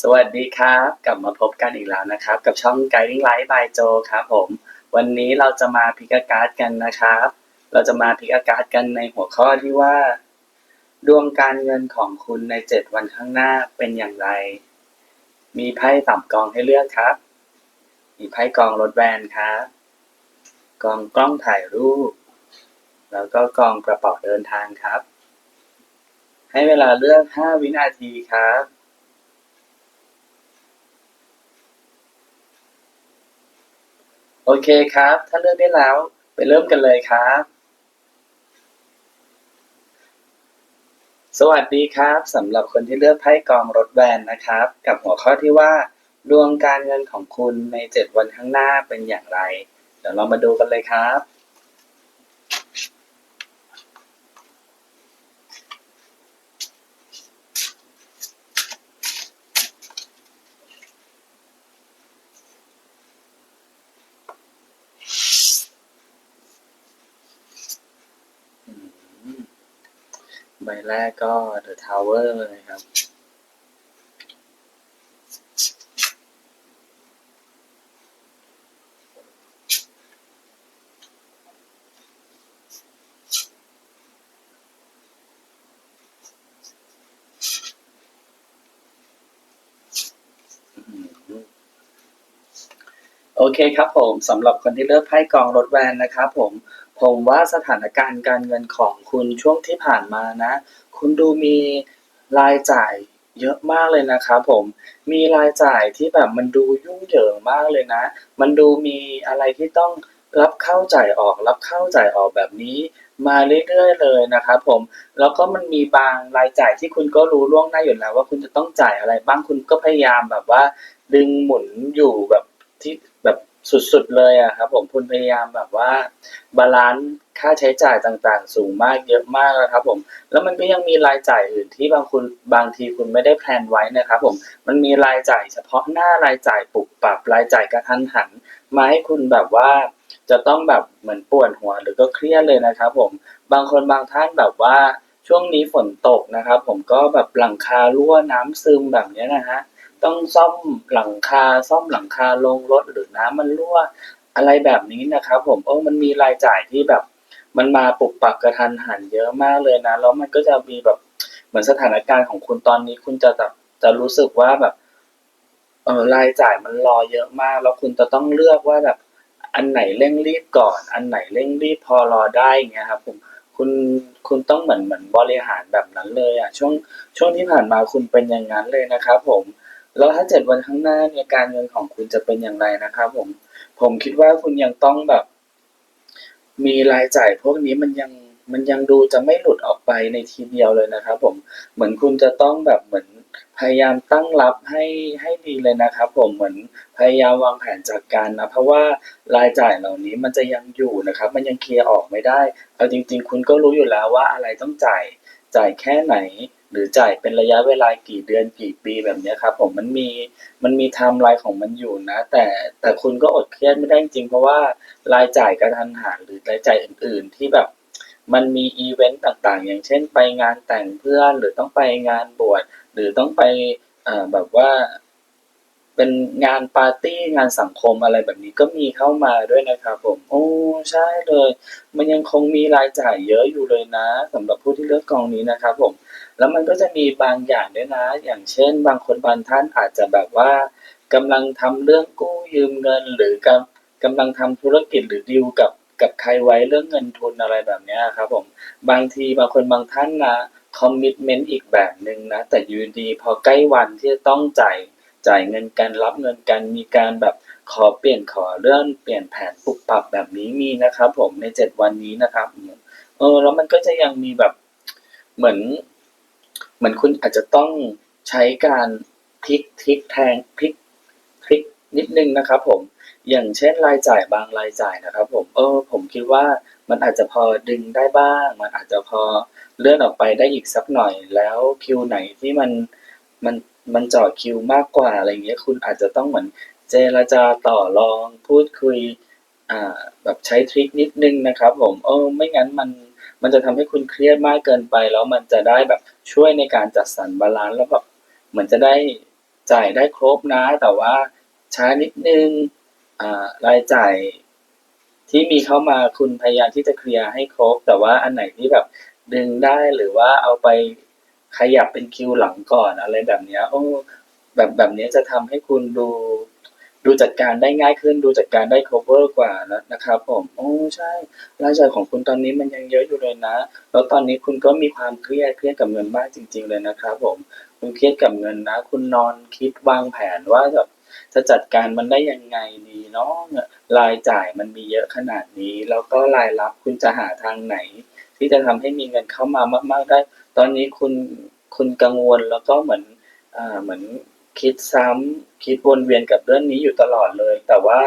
สวัสดีครับ กลับมาพบกันอีกแล้วนะครับ กับช่อง Guiding Light by Joe ครับผม วันนี้เราจะมาพิกาการ์ดกันนะครับ เราจะมาพิกาการ์ดกันในหัวข้อที่ว่า ดวงการเงินของคุณใน 7 วันข้างหน้าเป็นอย่างไร มีไพ่ต่ำกองให้เลือกครับ มีไพ่กองรถแวนครับกองกล้องถ่ายรูป แล้วก็กองกระเป๋าเดินทางครับ ให้เวลาเลือก 5 วินาทีครับ โอเคครับ ถ้าเลือกได้แล้ว ไปเริ่มกันเลยครับ สวัสดีครับสำหรับคนที่เลือกไพ่กองรถแวนนะครับ กับหัวข้อที่ว่าดวงการเงินของคุณใน 7 วันข้างหน้าเป็นอย่างไร เดี๋ยวเรามาดูกันเลยครับ ใบแรกก็ The Tower เลยครับ โอเคครับผมสำหรับคนที่เลือกไพ่กองรถแวนนะครับผม ผมว่าสถานการณ์การเงินของคุณช่วงที่ผ่านมานะ คุณดูมีรายจ่ายเยอะมากเลยนะครับผม มีรายจ่ายที่แบบมันดูยุ่งเหยิงมากเลยนะ มันดูมีอะไรที่ต้องรับเข้าจ่ายออก รับเข้าจ่ายออกแบบนี้ มาเรื่อยๆเลยนะครับผม แล้วก็มันมีบางรายจ่ายที่คุณก็รู้ล่วงหน้าอยู่แล้ว ว่าคุณจะต้องจ่ายอะไรบ้างคุณก็พยายามแบบว่า ดึงหมุนอยู่แบบที่แบบ สุดๆเลยอะครับ ผมคุณพยายามแบบว่าบาลานซ์ค่าใช้จ่ายต่างๆ สูงมากเยอะมากนะครับ ผม แล้วมันก็ยังมีรายจ่ายอื่นที่บางคุณบางทีคุณไม่ได้แพลนไว้นะครับ ผมมันมีรายจ่ายเฉพาะหน้ารายจ่ายปรับปรับรายจ่ายกระทันหันมาให้คุณแบบว่าจะต้องแบบเหมือนปวดหัวหรือก็เครียดเลยนะครับ ผมบางคนบางท่านแบบว่าช่วงนี้ฝนตกนะครับ ผมก็แบบหลังคารั่วน้ำซึมแบบเนี้ยนะฮะ ต้องซ่อมหลังคาซ่อมหลังคาลงรถหรือน้ำมันรั่วอะไรแบบนี้นะครับ ผมเออมันมีรายจ่ายที่แบบ มันมาปุบปับกระทันหันเยอะมากเลยนะ แล้วมันก็จะมีแบบเหมือนสถานการณ์ของคุณตอนนี้ คุณจะแบบจะรู้สึกว่าแบบเออรายจ่ายมันรอเยอะมาก แล้วคุณจะต้องเลือกว่าแบบ อันไหนเร่งรีบก่อน อันไหนเร่งรีบพอรอได้เงี้ยครับ ผมคุณคุณต้องเหมือนเหมือนบริหารแบบนั้นเลยอะช่วงช่วงที่ผ่านมาคุณเป็นอย่างนั้นเลยนะครับ ผม แล้วถ้าเจ็ดวันข้างหน้าเนี่ยการเงินของคุณจะเป็นอย่างไรนะครับผมผมคิดว่าคุณยังต้องแบบ มีรายจ่ายพวกนี้มันยังมันยังดูจะไม่หลุดออกไปในทีเดียวเลยนะครับผมเหมือนคุณจะต้องแบบเหมือนพยายามตั้งรับให้ให้ดีเลยนะครับผมเหมือนพยายามวางแผนจัดการนะเพราะว่ารายจ่ายเหล่านี้มันจะยังอยู่นะครับ มันยังเคลียร์ออกไม่ได้เอาจริง ๆ คุณก็รู้อยู่แล้วว่าอะไรต้องจ่ายจ่ายแค่ไหน หรือจ่ายเป็นระยะเวลากี่เดือนกี่ปีแบบนี้ครับผมมันมีมันมีไทม์ไลน์ของมันอยู่นะ แต่แต่คุณก็อดเครียดไม่ได้จริงเพราะว่ารายจ่ายกระทันหันหรือรายจ่ายอื่น ๆ ที่แบบมันมีอีเวนต์ต่างๆ อย่างเช่น ไปงานแต่งเพื่อนหรือต้องไปงานบวชหรือต้องไปแบบว่า เป็นงานปาร์ตี้งานสังคมอะไรแบบนี้ก็มีเข้ามาด้วยนะครับผม โอ้ใช่เลย มันยังคงมีรายจ่ายเยอะอยู่เลยนะสำหรับผู้ที่เลือกกองนี้นะครับผม แล้วมันก็จะมีบางอย่างด้วยนะ อย่างเช่น บางคนบางท่านอาจจะแบบว่ากำลังทำเรื่องกู้ยืมเงิน หรือกำกำลังทำธุรกิจหรือดีลกับกับใครไว้เรื่องเงินทุนอะไรแบบนี้ครับผม บางทีบางคนบางท่านนะคอมมิ t เมนต์อีกแบบหนึ่งนะแต่อยูดีพอใกล้วันที่จะต้องจ่าย จ่ายเงินกันรับเงินกันมีการแบบขอเปลี่ยนขอเลื่อนเปลี่ยนแผนปรับปรับแบบนี้มีนะครับ ผมในเจ็ดวันนี้นะครับเออแล้วมันก็จะยังมีแบบเหมือน เหมือนคุณอาจจะต้องใช้การพลิกพลิกแทงพลิกพลิกนิดนึงนะครับ ผมอย่างเช่นรายจ่ายบางรายจ่ายนะครับ ผมเออ ผมคิดว่ามันอาจจะพอดึงได้บ้าง มันอาจจะพอเลื่อนออกไปได้อีกสักหน่อยแล้วคิวไหนที่มันมัน มันเจอดคิวมากกว่าอะไรเงี้ย คุณอาจจะต้องเหมือนเจรจาต่อรองพูดคุยอ่าแบบใช้ทริคนิดนึงนะครับผมเออไม่งั้นมันมันจะทำให้คุณเครียดมากเกินไป แล้วมันจะได้แบบช่วยในการจัดสรรบาลานซ์แล้วแบบเหมือนจะได้จ่ายได้ครบนะ แต่ว่าช้านิดนึงรายจ่ายที่มีเข้ามาคุณพยายามที่จะเคลียร์ให้ครบ แต่ว่าอันไหนที่แบบดึงได้หรือว่าเอาไป ขยับเป็นคิวหลังก่อนอะไรแบบเนี้ยโอ้แบบแบบนี้จะทำให้คุณดูดูจัดการได้ง่ายขึ้น ดูจัดการได้ cover กว่านะนะครับ ผมโอ้ใช่รายจ่ายของคุณตอนนี้มันยังเยอะอยู่เลยนะ แล้วตอนนี้คุณก็มีความเครียดเครียดกับเงินมากจริง ๆ เลยนะครับ ผมคุณเครียดกับเงินนะ คุณนอนคิดวางแผนว่าแบบจะจัดการมันได้ยังไงดีเนาะรายจ่ายมันมีเยอะขนาดนี้ แล้วก็รายรับคุณจะหาทางไหน ที่จะทำให้มีเงินเข้ามามาก ๆได้ ตอนนี้คุณคุณกังวลแล้วก็เหมือนอ่าเหมือนคิดซ้ำคิดวนเวียนกับเรื่องนี้อยู่ตลอดเลย แต่ว่า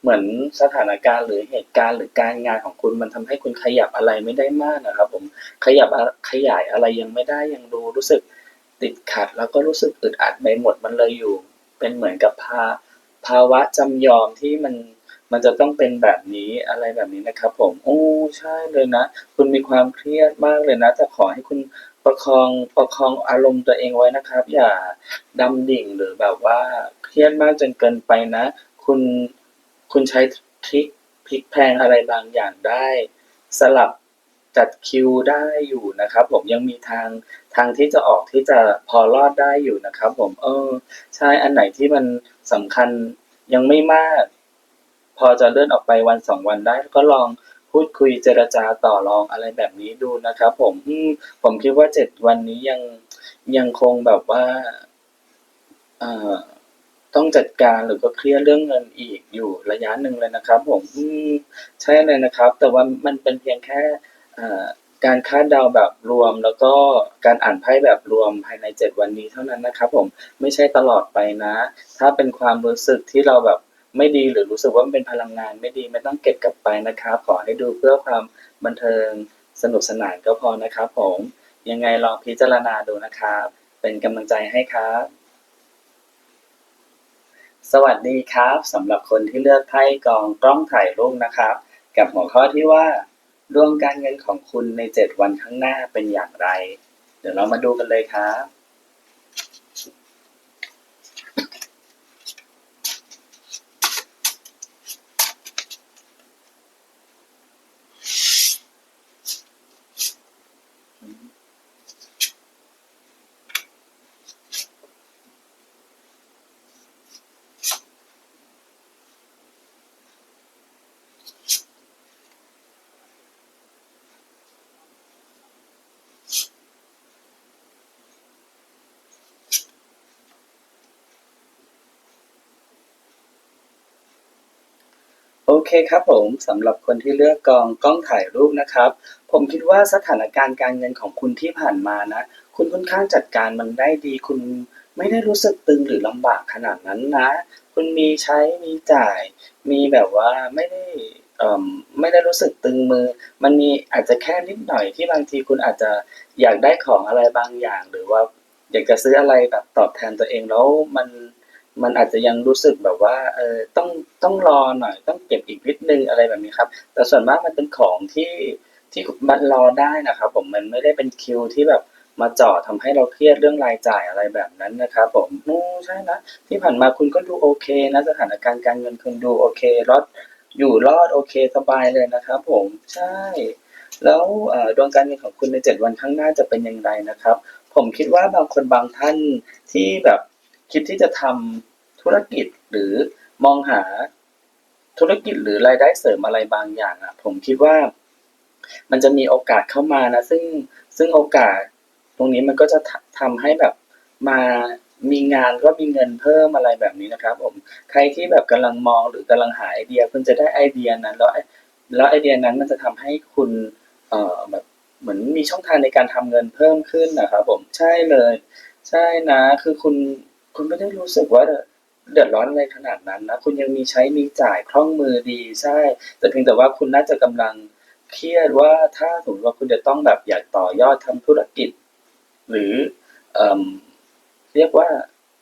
เหมือนสถานการณ์หรือเหตุการณ์หรือการงานของคุณมันทำให้คุณขยับอะไรไม่ได้มากนะครับ ผมขยับขยายอะไรยังไม่ได้ยังดูรู้สึกติดขัด แล้วก็รู้สึกอึดอัดไปหมดมันเลยอยู่ เป็นเหมือนกับภาภาวะจำยอมที่มัน มันจะต้องเป็นแบบนี้อะไรแบบนี้นะครับผมโอ้ใช่เลยนะ คุณมีความเครียดมากเลยนะ แต่ขอให้คุณประคองประคองอารมณ์ตัวเองไว้นะครับ อย่าดำดิ่งหรือแบบว่าเครียดมากจนเกินไปนะ คุณคุณใช้ทริคพลิกแพงอะไรบางอย่างได้ สลับจัดคิวได้อยู่นะครับ ผมยังมีทางทางที่จะออกที่จะพอรอดได้อยู่นะครับ ผมเออ ใช่อันไหนที่มันสำคัญยังไม่มาก พอจะเลื่อนออกไปวันสองวันได้ก็ลองพูดคุยเจรจาต่อรองอะไรแบบนี้ดูนะครับผมผมคิดว่าเจ็ดวันนี้ยังยังคงแบบว่าต้องจัดการหรือก็เคลียร์เรื่องเงินอีกอยู่ระยะหนึ่งเลยนะครับ ผมใช่เลยนะครับ แต่ว่ามันเป็นเพียงแค่การคาดเดาแบบรวม แล้วก็การอ่านไพ่แบบรวมภายในเจ็ดวันนี้เท่านั้นนะครับ ผมไม่ใช่ตลอดไปนะ ถ้าเป็นความรู้สึกที่เราแบบ ไม่ดีหรือรู้สึกว่ามันเป็นพลังงานไม่ดีไม่ต้องเก็บกลับไปนะครับ ขอให้ดูเพื่อความบันเทิงสนุกสนานก็พอนะครับผมยังไงลองพิจารณาดูนะครับ เป็นกำลังใจให้ครับ สวัสดีครับสำหรับคนที่เลือกไพ่กองกล้องถ่ายรูปนะครับ กับหัวข้อที่ว่าดวงการเงินของคุณใน 7 วันข้างหน้าเป็นอย่างไร เดี๋ยวเรามาดูกันเลยครับ โอเคครับผมสำหรับคนที่เลือกกองกล้องถ่ายรูปนะครับ ผมคิดว่าสถานการณ์การเงินของคุณที่ผ่านมานะ คุณค่อนข้างจัดการมันได้ดีคุณไม่ได้รู้สึกตึงหรือลำบากขนาดนั้นนะ คุณมีใช้มีจ่าย มีแบบว่าไม่ได้อ่อไม่ได้รู้สึกตึงมือ มันมีอาจจะแค่นิดหน่อยที่บางทีคุณอาจจะอยากได้ของอะไรบางอย่าง หรือว่าอยากจะซื้ออะไรแบบตอบแทนตัวเองแล้วมัน มันอาจจะยังรู้สึกแบบว่าเออต้องต้องรอหน่อย ต้องเก็บอีกนิดนึงอะไรแบบนี้ครับ แต่ส่วนมากมันเป็นของที่ที่มันรอได้นะครับ ผมมันไม่ได้เป็นคิวที่แบบมาจาะทำให้เราเครียดเรื่องรายจ่ายอะไรแบบนั้นนะครับ ผมอืมใช่นะที่ผ่านมาคุณก็ดูโอเคนะสถานการณ์การเงินคุณดูโอเครอดอยู่รอดโอเคสบายเลยนะครับ ผมใช่ แล้วดวงการเงินของคุณในเจ็ดวันข้างหน้าจะเป็นอย่างไรนะครับ ผมคิดว่าบางคนบางท่านที่แบบคิดที่จะทำ ธุรกิจหรือมองหาธุรกิจหรือรายได้เสริมอะไรบางอย่างอะ ผมคิดว่า มันจะมีโอกาสเข้ามานะ ซึ่งซึ่งโอกาสตรงนี้มันก็จะททำให้แบบมามีงานก็มีเงินเพิ่มอะไรแบบนี้นะครับ ผม ใครที่แบบกำลังมองหรือกำลังหาไอเดียคุณจะได้ไอเดียนั้น แล้วแล้วไอเดียนั้นมันจะทำให้คุณเอ่อแบบเหมือนมีช่องทางในการทำเงินเพิ่มขึ้นนะครับ ผมใช่เลย ใช่นะ คือคุณคุณไม่ได้รู้สึกว่า เดือดร้อนอะไรขนาดนั้นนะคุณยังมีใช้มีจ่ายคล่องมือดีใช่ แต่เพียงแต่ว่าคุณน่าจะกำลังเครียดว่าถ้าสมมติว่าคุณจะต้องแบบอยากต่อยอดทำธุรกิจ หรือเอเรียกว่า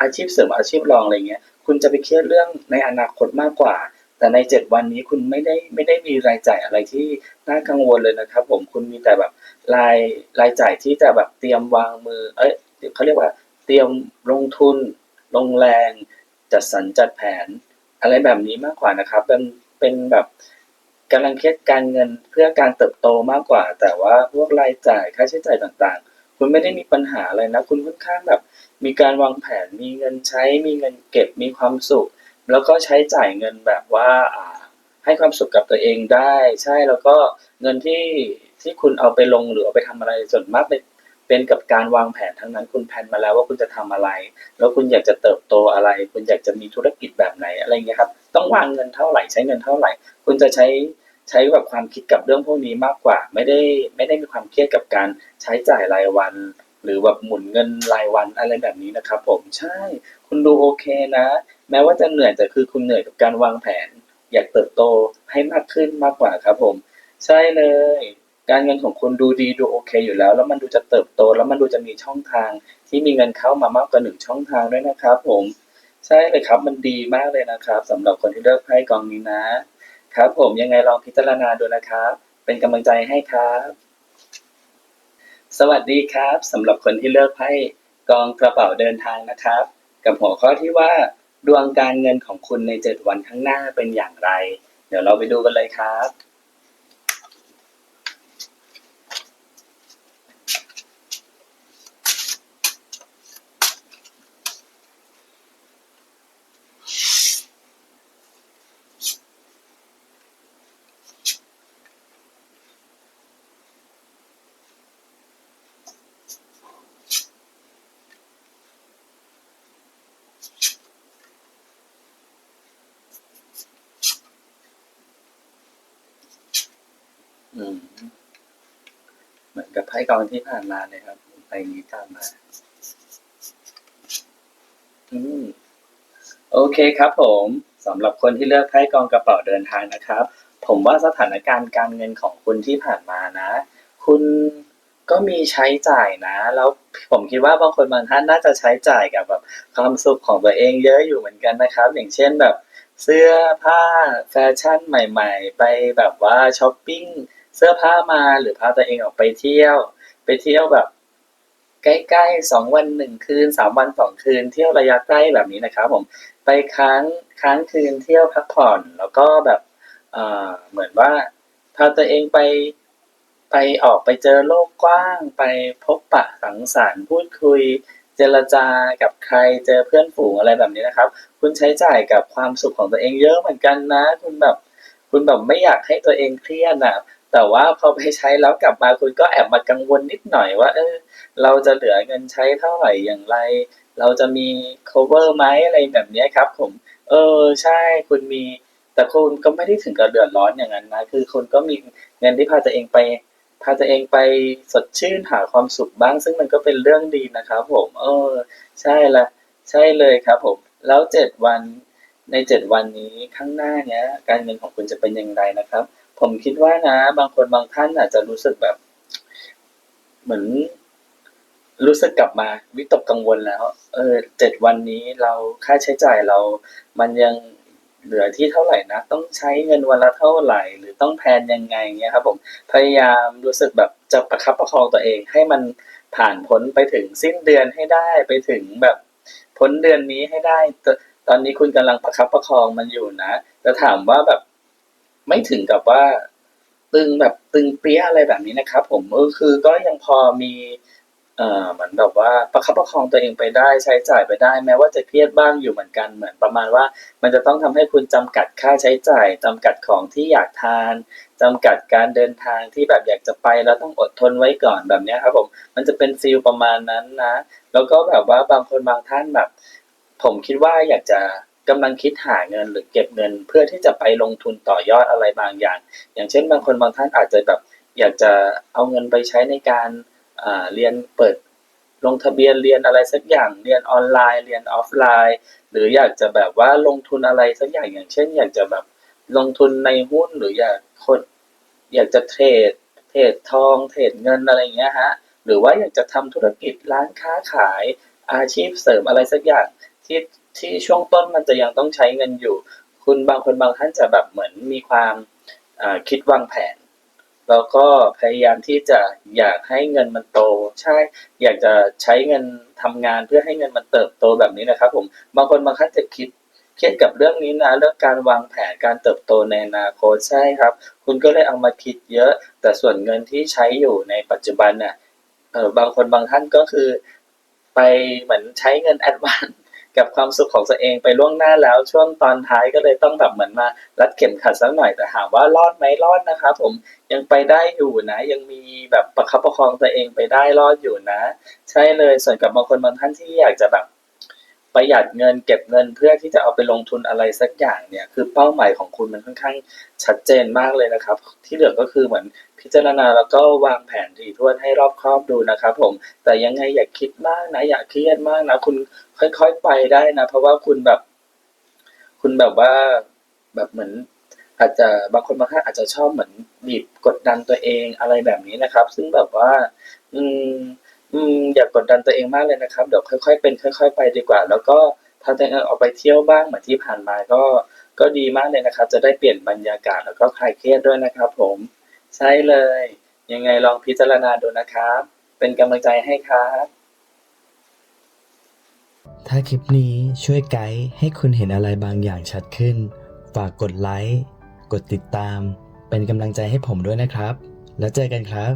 อาชีพเสริมอาชีพรองอะไรเงี้ย คุณจะไปเครียดเรื่องในอนาคตมากกว่า แต่ในเจ็ดวันนี้คุณไม่ได้ไม่ได้มีรายจ่ายอะไรที่น่ากังวลเลยนะครับ ผมคุณมีแต่แบบรายรายจ่ายที่จะแบบเตรียมวางมือ เอ้ยเขาเรียกว่า เตรียมลงทุนลงแรง จัดสรรจัดแผน อะไรแบบนี้มากกว่านะครับ เป็นเป็นแบบกำลังเครียดการเงินเพื่อการเติบโตมากกว่า แต่ว่าพวกรายจ่ายค่าใช้จ่ายต่างๆ คุณไม่ได้มีปัญหาอะไรนะ คุณค่อนข้างแบบ มีการวางแผนมีเงินใช้ มีเงินเก็บมีความสุข แล้วก็ใช้จ่ายเงินแบบว่าให้ความสุขกับตัวเองได้ ใช่แล้วก็เงินที่ที่คุณเอาไปลงหรือเอาไปทำอะไรส่วนมากเป็น เป็นกับการวางแผนทั้งนั้นคุณแผนมาแล้วว่าคุณจะทำอะไร แล้วคุณอยากจะเติบโตอะไร คุณอยากจะมีธุรกิจแบบไหนอะไรเงี้ยครับ ต้องวางเงินเท่าไหร่ใช้เงินเท่าไหร่ คุณจะใช้ใช้แบบความคิดกับเรื่องพวกนี้มากกว่า ไม่ได้ไม่ได้มีความเครียดกับการใช้จ่ายรายวัน หรือแบบหมุนเงินรายวันอะไรแบบนี้นะครับผมใช่ คุณดูโอเคนะ แม้ว่าจะเหนื่อยแต่คือคุณเหนื่อยกับการวางแผน อยากเติบโตให้มากขึ้นมากกว่าครับผม ใช่เลย การเงินของคุณดูดีดูโอเคอยู่แล้ว แล้วมันดูจะเติบโต แล้วมันดูจะมีช่องทางที่มีเงินเข้ามามากกว่าหนึ่งช่องทางด้วยนะครับ ผมใช่เลยครับมันดีมากเลยนะครับสำหรับคนที่เลือกไพ่กองนี้นะครับ ผมยังไงลองพิจารณาดูนะครับ เป็นกำลังใจให้ครับ สวัสดีครับสำหรับคนที่เลือกไพ่กองกระเป๋าเดินทางนะครับ กับหัวข้อที่ว่าดวงการเงินของคุณใน 7 วันข้างหน้าเป็นอย่างไร เดี๋ยวเราไปดูกันเลยครับ เหมือนกับไพ่กองที่ผ่านมาเลยครับไปนี้ตามมา อืมโอเคครับผมสำหรับคนที่เลือกไพ่กองกระเป๋าเดินทางนะครับ ผมว่าสถานการณ์การเงินของคุณที่ผ่านมานะ คุณก็มีใช้จ่ายนะ แล้วผมคิดว่าบางคนบางท่านน่าจะใช้จ่ายกับแบบความสุขของตัวเองเยอะอยู่เหมือนกันนะครับ อย่างเช่นแบบเสื้อผ้าแฟชั่นใหม่ ๆ ไปแบบว่าช้อปปิ้ง สื้อผ้ามาหรือพาตัวเองออกไปเที่ยว ไปเที่ยวแบบ ใกล้ๆสองวันหนึ่งคืนสามวันสองคืน เที่ยวระยะใกล้แบบนี้นะครับ ผมไปค้างค้างคืนเที่ยวพักผ่อน แล้วก็แบบเอ่อเหมือนว่าพาตัวเองไปไปออกไปเจอโลกกว้าง ไปพบปะสังสรรค์พูดคุย เจรจากับใครเจอเพื่อนฝูงอะไรแบบนี้นะครับ คุณใช้จ่ายกับความสุขของตัวเองเยอะเหมือนกันนะ คุณแบบ คุณแบบไม่อยากให้ตัวเองเครียดนะ แต่ว่าพอไปใช้แล้วกลับมาคุณก็แอบมากังวลนิดหน่อยว่า เออ เราจะเหลือเงินใช้เท่าไหร่อย่างไร เราจะมี cover ไหมอะไรแบบนี้ครับ ผม เออใช่คุณมี แต่คุณก็ไม่ได้ถึงกับเดือดร้อนอย่างนั้นนะคือคุณก็มีเงินที่พาตัวเองไปพาตัวเองไปสดชื่นหาความสุขบ้าง ซึ่งมันก็เป็นเรื่องดีนะครับผม เออ ใช่ละใช่เลยครับ ผม แล้วเจ็ดวันในเจ็ดวันนี้ข้างหน้าเนี้ย การเงินของคุณจะเป็นอย่างไรนะครับ ผมคิดว่านะ บางคนบางท่านอาจจะรู้สึกแบบ เหมือน รู้สึกกลับมา วิตกกังวลแล้ว เออเจ็ดวันนี้เราค่าใช้จ่ายเรา มันยังเหลือที่เท่าไหร่นะ ต้องใช้เงินวันละเท่าไหร่ หรือต้องแพนยังไงเงี้ยครับ ผมพยายามรู้สึกแบบจะประคับประคองตัวเอง ให้มันผ่านพ้นไปถึงสิ้นเดือนให้ได้ไปถึงแบบพ้นเดือนนี้ให้ได้ ตอนนี้คุณกำลังประคับประคองมันอยู่นะแต่ถามว่าแบบ ไม่ถึงกับว่าตึงแบบตึงเปรี้ยอะไรแบบนี้นะครับ ผมเออคือก็ยังพอมีเอ่อเหมือนแบบว่าประคับประคองตัวเองไปได้ใช้จ่ายไปได้ แม้ว่าจะเครียดบ้างอยู่เหมือนกันเหมือนประมาณว่า มันจะต้องทำให้คุณจำกัดค่าใช้จ่ายจำกัดของที่อยากทานจำกัดการเดินทางที่แบบอยากจะไปแล้วต้องอดทนไว้ก่อนแบบนี้ครับผมมันจะเป็นฟีลประมาณนั้นนะ แล้วก็แบบว่าบางคนบางท่านแบบ ผมคิดว่าอยากจะ กำลังคิดหาเงินหรือเก็บเงิน เพื่อที่จะไปลงทุนต่อยอดอะไรบางอย่าง อย่างเช่นบางคนบางท่านอาจจะแบบอยากจะเอาเงินไปใช้ในการเรียนเปิดลงทะเบียนเรียนอะไรสักอย่างเรียนออนไลน์เรียนออฟไลน์ หรืออยากจะแบบว่าลงทุนอะไรสักอย่างอย่างเช่น อยากจะแบบลงทุนในหุ้นหรืออยากคนอยากจะเทรดเทรดทองเทรดเงินอะไรอย่างเงี้ยฮะหรือว่าอยากจะทำธุรกิจร้านค้าขายอาชีพเสริมอะไรสักอย่างที่ ที่ช่วงต้นมันจะยังต้องใช้เงินอยู่ คุณบางคนบางท่านจะแบบเหมือนมีความคิดวางแผน แล้วก็พยายามที่จะอยากให้เงินมันโต ใช่ อยากจะใช้เงินทำงานเพื่อให้เงินมันเติบโตแบบนี้นะครับ ผม บางคนบางท่านจะคิดเครียดกับเรื่องนี้นะเรื่องการวางแผนการเติบโตในอนาคตใช่ครับ คุณก็เลยเอามาคิดเยอะ แต่ส่วนเงินที่ใช้อยู่ในปัจจุบันน่ะเออบางคนบางท่านก็คือ ไปเหมือนใช้เงินแอดวาน กับความสุขของตัวเองไปล่วงหน้าแล้วช่วงตอนท้ายก็เลยต้องแบบเหมือนมารัดเข็มขัดสักหน่อยแต่ถามว่ารอดไหมรอดนะครับผมยังไปได้อยู่นะ ยังมีแบบประคับประคองตัวเองไปได้รอดอยู่นะ ใช่เลยส่วนกับบางคนบางท่านที่อยากจะแบบ ประหยัดเงินเก็บเงินเพื่อที่จะเอาไปลงทุนอะไรสักอย่างเนี่ย คือเป้าหมายของคุณมันค่อนข้างชัดเจนมากเลยนะครับ ที่เหลือก็คือเหมือนพิจารณาแล้วก็วางแผนถี่ถ้วนให้รอบครอบดูนะครับ ผม แต่ยังไงอย่าคิดมากนะอย่าเครียดมากนะคุณค่อยๆไปได้นะ เพราะว่าคุณแบบ คุณแบบว่าแบบเหมือนอาจจะบางคนบางท่านอาจจะชอบเหมือนบีบกดดันตัวเองอะไรแบบนี้นะครับ ซึ่งแบบว่า อืม อืมอย่ากกดดันตัวเองมากเลยนะครับ เดี๋ยวค่อยๆเป็นค่อย ๆ ไปดีกว่า แล้วก็พาตัวเองออกไปเที่ยวบ้างเหมือนที่ผ่านมาก็ก็ดีมากเลยนะครับ จะได้เปลี่ยนบรรยากาศแล้วก็คลายเครียดด้วยนะครับ ผมใช่เลย ยังไงลองพิจารณาดูนะครับ เป็นกำลังใจให้ครับ ถ้าคลิปนี้ช่วยไกด์ให้คุณเห็นอะไรบางอย่างชัดขึ้น ฝากกดไลค์ กดติดตาม เป็นกำลังใจให้ผมด้วยนะครับ แล้วเจอกันครับ